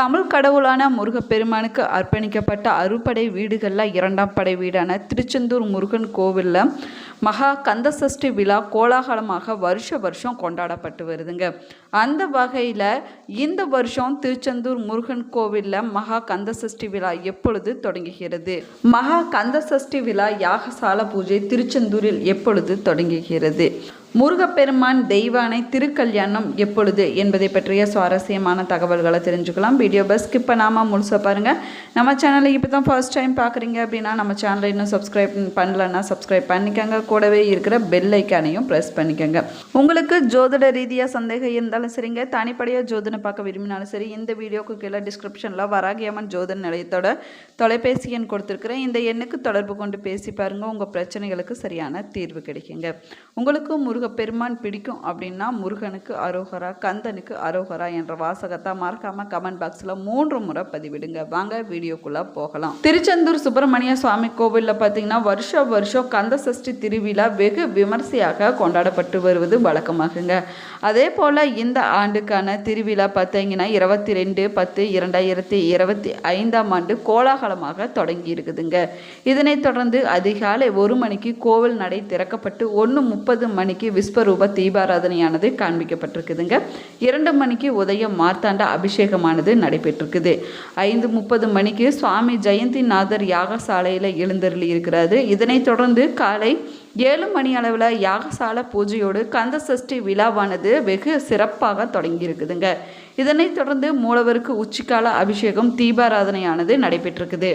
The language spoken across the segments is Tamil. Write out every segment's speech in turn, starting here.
தமிழ் கடவுளான முருகப்பெருமானுக்கு அர்ப்பணிக்கப்பட்ட அறுபடை வீடுகளில் இரண்டாம் படை வீடான திருச்செந்தூர் முருகன் கோவிலில் மகா கந்தசஷ்டி விழா கோலாகலமாக வருஷ வருஷம் கொண்டாடப்பட்டு வருதுங்க. அந்த வகையில் இந்த வருஷம் திருச்செந்தூர் முருகன் கோவிலில் மகா கந்தசஷ்டி விழா எப்பொழுது தொடங்குகிறது? மகா கந்தசஷ்டி விழா யாகசால பூஜை திருச்செந்தூரில் எப்பொழுது தொடங்குகிறது? முருகப்பெருமான் தெய்வானை திருக்கல்யாணம் எப்பொழுது என்பதை பற்றிய சுவாரஸ்யமான தகவல்களை தெரிஞ்சுக்கலாம். வீடியோ பஸ் ஸ்கிப் பண்ணாமல் முழுசாக பாருங்கள் நம்ம சேனலை இப்போ தான் ஃபர்ஸ்ட் டைம் பார்க்குறீங்க அப்படின்னா நம்ம சேனலை இன்னும் சப்ஸ்கிரைப் பண்ணலன்னா சப்ஸ்கிரைப் பண்ணிக்கோங்க. கூடவே இருக்கிற பெல் ஐக்கானையும் ப்ரெஸ் பண்ணிக்கோங்க. உங்களுக்கு ஜோதிட ரீதியாக சந்தேகம் இருந்தாலும் சரிங்க. தனிப்படையாக ஜோதிடம் பார்க்க விரும்பினாலும் சரி இந்த வீடியோக்கு கீழே டிஸ்கிரிப்ஷனில் வராகியம்மன் ஜோதிட நிலையத்தோட தொலைபேசி எண் கொடுத்துருக்குறேன். இந்த எண்ணுக்கு தொடர்பு கொண்டு பேசி பாருங்கள் உங்கள் பிரச்சனைகளுக்கு சரியான தீர்வு கிடைக்குங்க. உங்களுக்கு முரு முருகப்பெருமான் பிடிக்கும் அப்படின்னா முருகனுக்கு அரோகரா கந்தனுக்கு அரோகரா என்ற வாசகத்தை மறக்காம கமெண்ட் பாக்ஸில் மூன்று முறை பதிவிடுங்க. வாங்க வீடியோக்குள்ளே போகலாம். திருச்செந்தூர் சுப்பிரமணிய சுவாமி கோவிலில் பார்த்தீங்கன்னா வருஷ வருஷம் கந்த சஷ்டி திருவிழா வெகு விமர்சையாக கொண்டாடப்பட்டு வருவது வழக்கமாகுங்க. அதே போல் இந்த ஆண்டுக்கான திருவிழா பார்த்தீங்கன்னா இருபத்தி ரெண்டு பத்து இரண்டாயிரத்தி இருபத்தி ஐந்தாம் ஆண்டு கோலாகலமாக தொடங்கி இருக்குதுங்க. இதனைத் தொடர்ந்து அதிகாலை ஒரு மணிக்கு கோவில் நடை திறக்கப்பட்டு ஒன்று முப்பது மணிக்கு விஸ்வரூப தீபாராதனையானது காண்பிக்கப்பட்டிருக்குதுங்க. இரண்டு மணிக்கு உதயம் மார்த்தாண்ட அபிஷேகமானது நடைபெற்றிருக்குது. ஐந்து முப்பது மணிக்கு சுவாமி ஜெயந்திநாதர் யாகசாலையில் எழுந்தருளி இருக்கிறாரு. இதனைத் தொடர்ந்து காலை ஏழு மணி அளவில் யாகசால பூஜையோடு கந்த சஷ்டி விழாவானது வெகு சிறப்பாக தொடங்கி இருக்குதுங்க இதனைத் தொடர்ந்து மூலவருக்கு உச்சிக்கால அபிஷேகம் தீபாராதனையானது நடைபெற்றிருக்குது.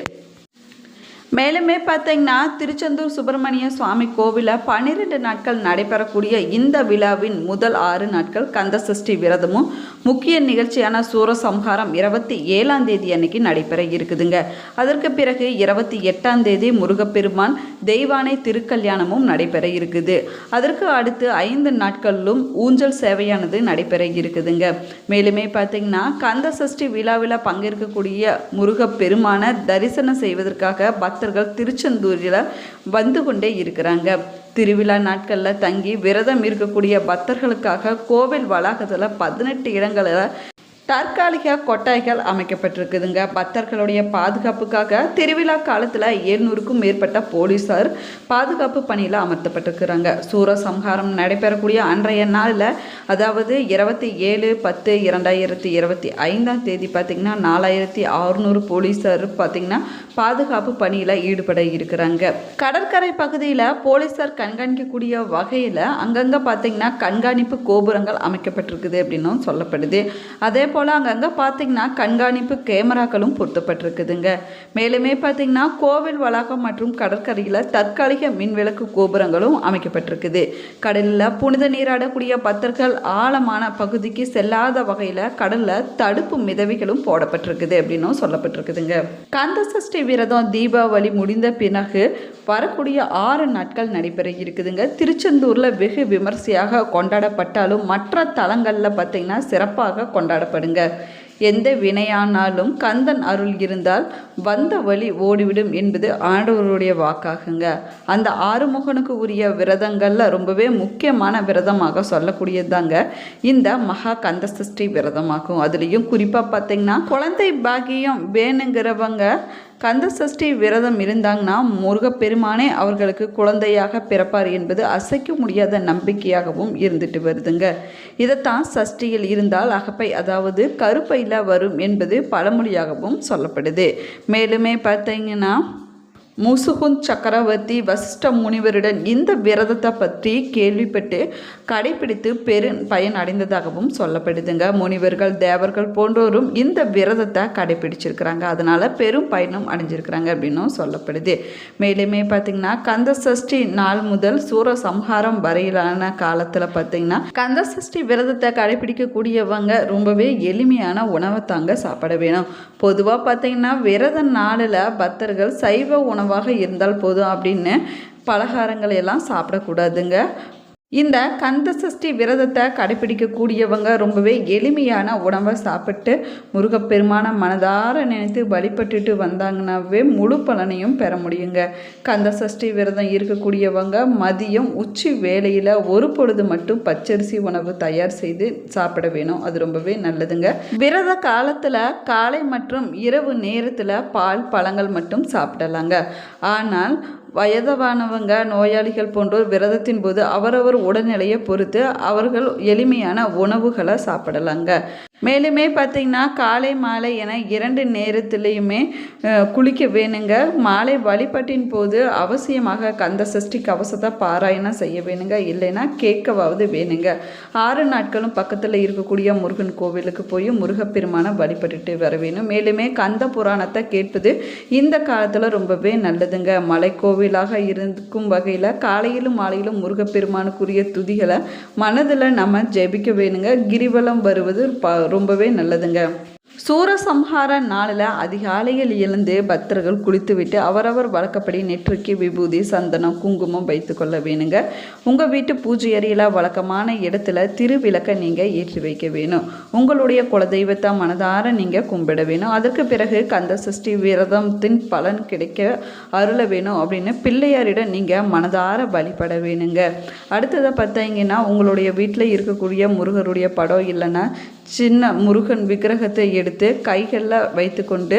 மேலுமே பார்த்தீங்கன்னா திருச்செந்தூர் சுப்பிரமணிய சுவாமி கோவிலில் பன்னிரெண்டு நாட்கள் நடைபெறக்கூடிய இந்த விழாவின் முதல் ஆறு நாட்கள் கந்தசஷ்டி விரதமும் முக்கிய நிகழ்ச்சியான சூரசம்ஹாரம் இருபத்தி ஏழாம் தேதி அன்னைக்கு நடைபெற இருக்குதுங்க. அதற்கு பிறகு இருபத்தி எட்டாம் தேதி முருகப்பெருமான் தெய்வானை திருக்கல்யாணமும் நடைபெற இருக்குது. அதற்கு அடுத்து ஐந்து நாட்களிலும் ஊஞ்சல் சேவையானது நடைபெற இருக்குதுங்க. மேலுமே பார்த்தீங்கன்னா கந்த சஷ்டி விழாவில் பங்கேற்கக்கூடிய முருகப்பெருமான தரிசனம் செய்வதற்காக பக்தர்கள் திருச்செந்தூரில் வந்து கொண்டே இருக்கிறாங்க. திருவிழா நாட்களில் தங்கி விரதம் இருக்கக்கூடிய பக்தர்களுக்காக கோவில் வளாகத்தில் பதினெட்டு இடங்களில் தற்காலிக கொட்டாய்கள் அமைக்கப்பட்டிருக்குதுங்க. பக்தர்களுடைய பாதுகாப்புக்காக திருவிழா காலத்தில் எழுநூறுக்கும் மேற்பட்ட போலீஸார் பாதுகாப்பு பணியில் அமர்த்தப்பட்டிருக்கிறாங்க. சூரசம்ஹாரம் நடைபெறக்கூடிய அன்றைய நாளில் அதாவது இருபத்தி ஏழு பத்து இரண்டாயிரத்தி இருபத்தி ஐந்தாம் தேதி பார்த்திங்கன்னா நாலாயிரத்தி அறுநூறு போலீஸார் பார்த்திங்கன்னா பாதுகாப்பு பணியில் ஈடுபட இருக்கிறாங்க. கடற்கரை பகுதியில் போலீஸார் கண்காணிக்கக்கூடிய வகையில் அங்கங்கே பார்த்திங்கன்னா கண்காணிப்பு கோபுரங்கள் அமைக்கப்பட்டிருக்குது அப்படின்னும் சொல்லப்படுது. அதே போல் அங்கங்கே பார்த்திங்கன்னா கண்காணிப்பு கேமராக்களும் பொருத்தப்பட்டிருக்குதுங்க. மேலுமே பார்த்திங்கன்னா கோவில் வளாகம் மற்றும் கடற்கரையில் தற்காலிக மின்விளக்கு கோபுரங்களும் அமைக்கப்பட்டிருக்குது. கடலில் புனித நீராடக்கூடிய பக்தர்கள் ஆழமான பகுதிக்கு செல்லாத வகையில் கடலில் தடுப்பு மிதவைகளும் போடப்பட்டிருக்குது அப்படின்னும் சொல்லப்பட்டிருக்குதுங்க. கந்த சஷ்டி விரதம் தீபாவளி முடிந்த பிறகு வரக்கூடிய ஆறு நாட்கள் நடைபெற இருக்குதுங்க. திருச்செந்தூரில் வெகு விமர்சையாக கொண்டாடப்பட்டாலும் மற்ற தலங்களில் பார்த்திங்கன்னா சிறப்பாக கொண்டாடப்படுங்க எந்த வினையானாலும் கந்தன் அருள் இருந்தால் வந்த வழி ஓடிவிடும் என்பது ஆண்டவருடைய வாக்காகுங்க. அந்த ஆறுமுகனுக்கு உரிய விரதங்களில் ரொம்பவே முக்கியமான விரதமாக சொல்லக்கூடியதாங்க இந்த மகா கந்த சஷ்டி விரதமாகும். அதுலேயும் குறிப்பாக பார்த்தீங்கன்னா குழந்தை பாக்கியம் வேணுங்கிறவங்க கந்த சஷ்டி விரதம் இருந்தாங்கன்னா முருகப்பெருமானே அவர்களுக்கு குழந்தையாக பிறப்பார் என்பது அசைக்க முடியாத நம்பிக்கையாகவும் இருந்துட்டு வருதுங்க. இதைத்தான் சஷ்டியில் இருந்தால் அகப்பை அதாவது கருப்பையில் வரும் என்பது பழமொழியாகவும் சொல்லப்படுது. மேலுமே பார்த்தீங்கன்னா முசுகுந்த் சக்கரவர்த்தி வசிஷ்ட முனிவருடன் இந்த விரதத்தை பற்றி கேள்விப்பட்டு கடைபிடித்து பெரு பயன் அடைந்ததாகவும் சொல்லப்படுதுங்க. முனிவர்கள் தேவர்கள் போன்றோரும் இந்த விரதத்தை கடைபிடிச்சிருக்கிறாங்க. அதனால் பெரும் பயனும் அடைஞ்சிருக்கிறாங்க அப்படின்னும் சொல்லப்படுது. மேலுமே பார்த்திங்கன்னா கந்த சஷ்டி நாள் முதல் சூர சம்ஹாரம் வரையிலான காலத்தில் பார்த்திங்கன்னா கந்த சஷ்டி விரதத்தை கடைபிடிக்கக்கூடியவங்க ரொம்பவே எளிமையான உணவை தாங்க சாப்பிட வேணும். பொதுவாக பார்த்திங்கன்னா விரத நாளில் பக்தர்கள் சைவ உணவு உணவாக இருந்தால் போதும் அப்படின்னு பலகாரங்களை எல்லாம் சாப்பிடக்கூடாதுங்க. இந்த கந்த சஷ்டி விரதத்தை கடைப்பிடிக்கக்கூடியவங்க ரொம்பவே எளிமையான உணவை சாப்பிட்டு முருகப்பெருமான மனதார நினைத்து வழிபட்டுட்டு வந்தாங்கன்னாவே முழு பலனையும் பெற முடியுங்க. கந்த சஷ்டி விரதம் இருக்கக்கூடியவங்க மதியம் உச்சி வேலையில் ஒரு பொழுது மட்டும் பச்சரிசி உணவு தயார் செய்து சாப்பிட வேணும். அது ரொம்பவே நல்லதுங்க. விரத காலத்தில் காலை மற்றும் இரவு நேரத்தில் பால் பழங்கள் மட்டும் சாப்பிடலாங்க. ஆனால் வயதானவங்க நோயாளிகள் போன்றோர் விரதத்தின் போது அவரவர் உடல்நிலையை பொறுத்து அவர்கள் எளிமையான உணவுகளை சாப்பிடலாங்க. மேலுமே பார்த்திங்கன்னா காலை மாலை என இரண்டு நேரத்துலேயுமே குளிக்க வேணுங்க. மாலை வழிபாட்டின் போது அவசியமாக கந்த சஷ்டி கவசத்தை பாராயணம் செய்ய வேணுங்க. இல்லைன்னா கேட்கவாவது வேணுங்க. ஆறு நாட்களும் பக்கத்தில் இருக்கக்கூடிய முருகன் கோவிலுக்கு போய் முருகப்பெருமானை வழிபட்டுட்டு வர வேணும். மேலுமே கந்த புராணத்தை கேட்பது இந்த காலத்தில் ரொம்பவே நல்லதுங்க. மலை கோவிலாக இருக்கும் வகையில் காலையிலும் மாலையிலும் முருகப்பெருமானுக்குரிய துதிகளை மனதில் நம்ம ஜெபிக்க வேணுங்க. கிரிவலம் வருவது ப ரொம்பவே நல்லதுங்க. சூரசம்ஹார நாளில் அதிகாலையில் எழுந்து பக்தர்கள் குளித்துவிட்டு அவரவர் வழக்கப்படி நெற்றிக்கு விபூதி சந்தனம் குங்குமம் வைத்துக்கொள்ள வேணுங்க. உங்கள் வீட்டு பூஜை அறையில் வழக்கமான இடத்துல திருவிளக்கை நீங்கள் ஏற்றி வைக்க வேணும். உங்களுடைய குலதெய்வத்தை மனதார நீங்கள் கும்பிட வேணும். அதற்கு பிறகு கந்த சஷ்டி விரதத்தின் பலன் கிடைக்க அருள வேணும் அப்படின்னு பிள்ளையாரிடம் நீங்கள் மனதார வழிபட வேணுங்க. அடுத்ததை பார்த்தீங்கன்னா உங்களுடைய வீட்டில் இருக்கக்கூடிய முருகருடைய படம் இல்லைன்னா சின்ன முருகன் விக்கிரகத்தை எடுத்து கைகளில் வைத்துக்கொண்டு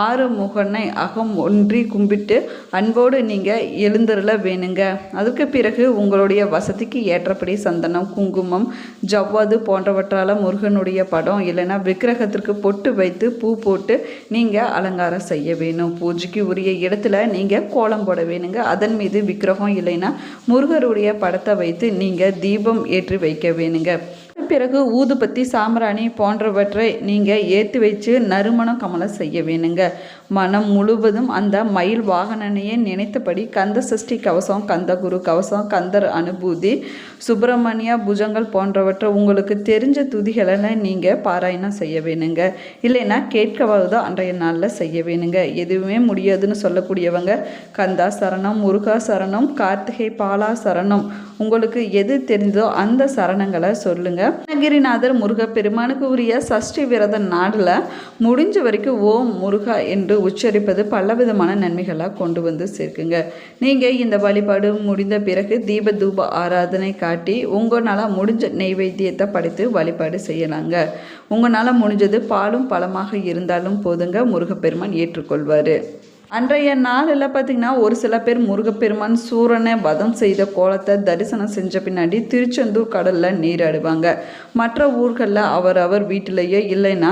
ஆறு முகனை அகம் ஒன்றி கும்பிட்டு அன்போடு நீங்கள் எழுந்தருள வேணுங்க. அதுக்கு பிறகு உங்களுடைய வசதிக்கு ஏற்றபடி சந்தனம் குங்குமம் ஜவ்வாது போன்றவற்றால் முருகனுடைய படம் இல்லைன்னா விக்கிரகத்திற்கு பொட்டு வைத்து பூ போட்டு நீங்கள் அலங்காரம் செய்ய வேணும். பூஜைக்கு உரிய இடத்துல நீங்கள் கோலம் போட வேணுங்க. அதன் மீது விக்கிரகம் இல்லைன்னா முருகருடைய படத்தை வைத்து நீங்கள் தீபம் ஏற்றி வைக்க வேணுங்க. பிறகு ஊதுபத்தி சாம்பிராணி போன்றவற்றை நீங்கள் ஏற்றி வச்சு நறுமணம் கமலம் செய்ய வேணுங்க. மனம் முழுவதும் அந்த மயில் வாகனனையே நினைத்தபடி கந்த சஷ்டி கவசம் கந்த குரு கவசம் கந்தர் அனுபூதி சுப்பிரமணிய புஜங்கள் போன்றவற்றை உங்களுக்கு தெரிஞ்ச துதிகளை நீங்கள் பாராயணம் செய்ய வேணுங்க. இல்லைன்னா கேட்கவாதோ அன்றைய நாளில் செய்ய வேணுங்க. எதுவுமே முடியாதுன்னு சொல்லக்கூடியவங்க கந்தா சரணம் முருகா சரணம் கார்த்திகை பாலா சரணம் உங்களுக்கு எது தெரிந்ததோ அந்த சரணங்களை சொல்லுங்க. அருணகிரிநாதர் முருகப்பெருமானுக்கு உரிய சஷ்டி விரத நாளில் முடிஞ்ச வரைக்கும் ஓம் முருகா என்று உச்சரிப்பது பலவிதமான நன்மைகளாக கொண்டு வந்து சேர்க்குங்க. நீங்கள் இந்த வழிபாடு முடிந்த பிறகு தீப தூப ஆராதனை காட்டி உங்களால் முடிஞ்ச நெய்வேத்தியத்தை படைத்து வழிபாடு செய்யலாங்க. உங்களால் முடிஞ்சது பாலும் பழமாக இருந்தாலும் போதுங்க. முருகப்பெருமான் ஏற்றுக்கொள்வார். அன்றைய நாளில் பார்த்திங்கன்னா ஒரு சில பேர் முருகப்பெருமான் சூரனை வதம் செய்த கோலத்தை தரிசனம் செஞ்ச பின்னாடி திருச்செந்தூர் கடலில் நீராடுவாங்க மற்ற ஊர்களில் அவர் அவர் வீட்டிலேயோ இல்லைன்னா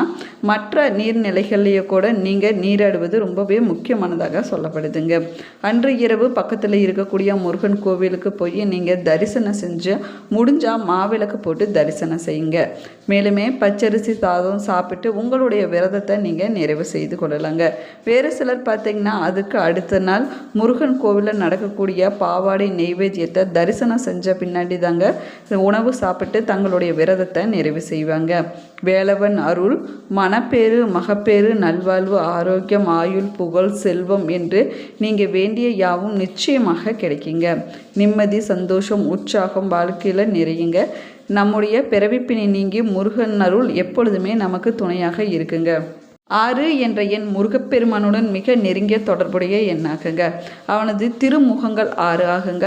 மற்ற நீர்நிலைகள்லேயே கூட நீங்கள் நீராடுவது ரொம்பவே முக்கியமானதாக சொல்லப்படுதுங்க. அன்று இரவு பக்கத்தில் இருக்கக்கூடிய முருகன் கோவிலுக்கு போய் நீங்கள் தரிசனம் செஞ்சு முடிஞ்சால் மாவிளக்கு போட்டு தரிசனம் செய்யுங்க. மேலுமே பச்சரிசி சாதம் சாப்பிட்டு உங்களுடைய விரதத்தை நீங்கள் நிறைவு செய்து கொள்ளலாங்க. வேறு சிலர் பார்த்தீங்கன்னா அதுக்கு அடுத்த நாள் முருகன் கோவிலில் நடக்கக்கூடிய பாவாடை நெய்வேத்தியத்தை தரிசனம் செஞ்ச பின்னாடி தாங்க உணவு சாப்பிட்டு தங்களுடைய விரதத்தை நிறைவு செய்வாங்க. வேலவன் அருள் மனப்பேறு மகப்பேறு நல்வாழ்வு ஆரோக்கியம் ஆயுள் புகழ் செல்வம் என்று நீங்கள் வேண்டிய யாவும் நிச்சயமாக கிடைக்குங்க. நிம்மதி சந்தோஷம் உற்சாகம் வாழ்க்கையில் நிறையுங்க. நம்முடைய பிறவிப்பினை நீங்கி முருகன் அருள் எப்பொழுதுமே நமக்கு துணையாக இருக்குங்க. ஆறு என்ற எண் முருகப்பெருமானுடன் மிக நெருங்கிய தொடர்புடைய எண்ணாகுங்க. அவனது திருமுகங்கள் ஆறு ஆகுங்க.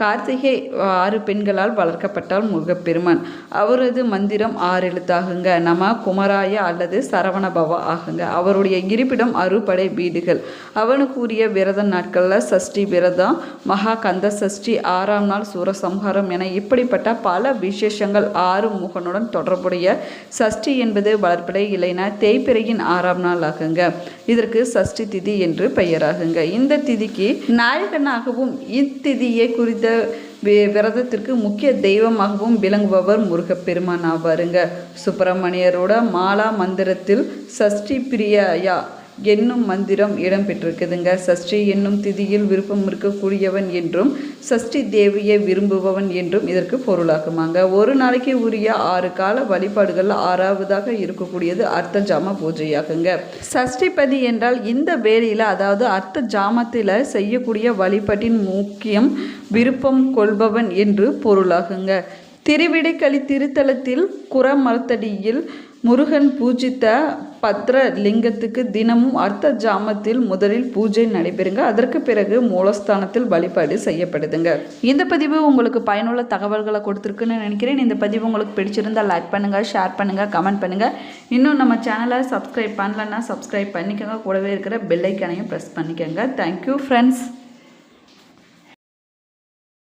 கார்த்திகை ஆறு பெண்களால் வளர்க்கப்பட்டால் முருகப்பெருமான். அவரது மந்திரம் ஆறு எழுத்தாகுங்க. நம குமராய அல்லது சரவணபவா ஆகுங்க. அவருடைய இருப்பிடம் அறுபடை வீடுகள். அவனுக்குரிய விரத நாட்களில் சஷ்டி விரதம் மகா கந்த சஷ்டி ஆறாம் நாள் சூரசம்ஹாரம் என இப்படிப்பட்ட பல விசேஷங்கள் ஆறு முகனுடன் தொடர்புடைய சஷ்டி என்பது வளர்ப்படை இல்லைனா தேய்பிரையின் ஆறாம் நாள் ஆகுங்க. இதற்கு சஷ்டி திதி என்று பெயராகுங்க. இந்த திதிக்கு நாயகனாகவும் இத்திதியை குறித்த விரதத்திற்கு முக்கிய தெய்வமாகவும் விளங்குபவர் முருகப்பெருமான் ஆவாருங்க. சுப்பிரமணியரோட மாலா மந்திரத்தில் சஷ்டி பிரியா என்னும் மந்திரம் இடம்பெற்றிருக்குதுங்க. சஷ்டி என்னும் திதியில் விருப்பம் இருக்கக்கூடியவன் என்றும் சஷ்டி தேவியை விரும்புபவன் என்றும் இதற்கு பொருளாகுமாங்க ஒரு நாளைக்கு உரிய ஆறு கால வழிபாடுகள் ஆறாவதாக இருக்கக்கூடியது அர்த்த ஜாம பூஜையாகுங்க சஷ்டிபதி என்றால் இந்த வேலையில் அதாவது அர்த்த ஜாமத்தில் செய்யக்கூடிய வழிபாட்டின் முக்கியம் விருப்பம் கொள்பவன் என்று பொருளாகுங்க. திருவிடைக்களி திருத்தலத்தில் குரமரத்தடியில் முருகன் பூஜித்த பத்ர லிங்கத்துக்கு தினமும் அர்த்த ஜாமத்தில் முதலில் பூஜை நடைபெறுங்க. அதற்கு பிறகு மூலஸ்தானத்தில் வழிபாடு செய்யப்படுதுங்க. இந்த பதிவு உங்களுக்கு பயனுள்ள தகவல்களை கொடுத்துருக்குன்னு நினைக்கிறேன். இந்த பதிவு உங்களுக்கு பிடிச்சிருந்தால் லைக் பண்ணுங்கள் ஷேர் பண்ணுங்கள் கமெண்ட் பண்ணுங்கள் இன்னும் நம்ம சேனலை சப்ஸ்கிரைப் பண்ணலன்னா சப்ஸ்கிரைப் பண்ணிக்கோங்க. கூடவே இருக்கிற பெல்லைக்கனையும் ப்ரெஸ் பண்ணிக்கோங்க. Thank you friends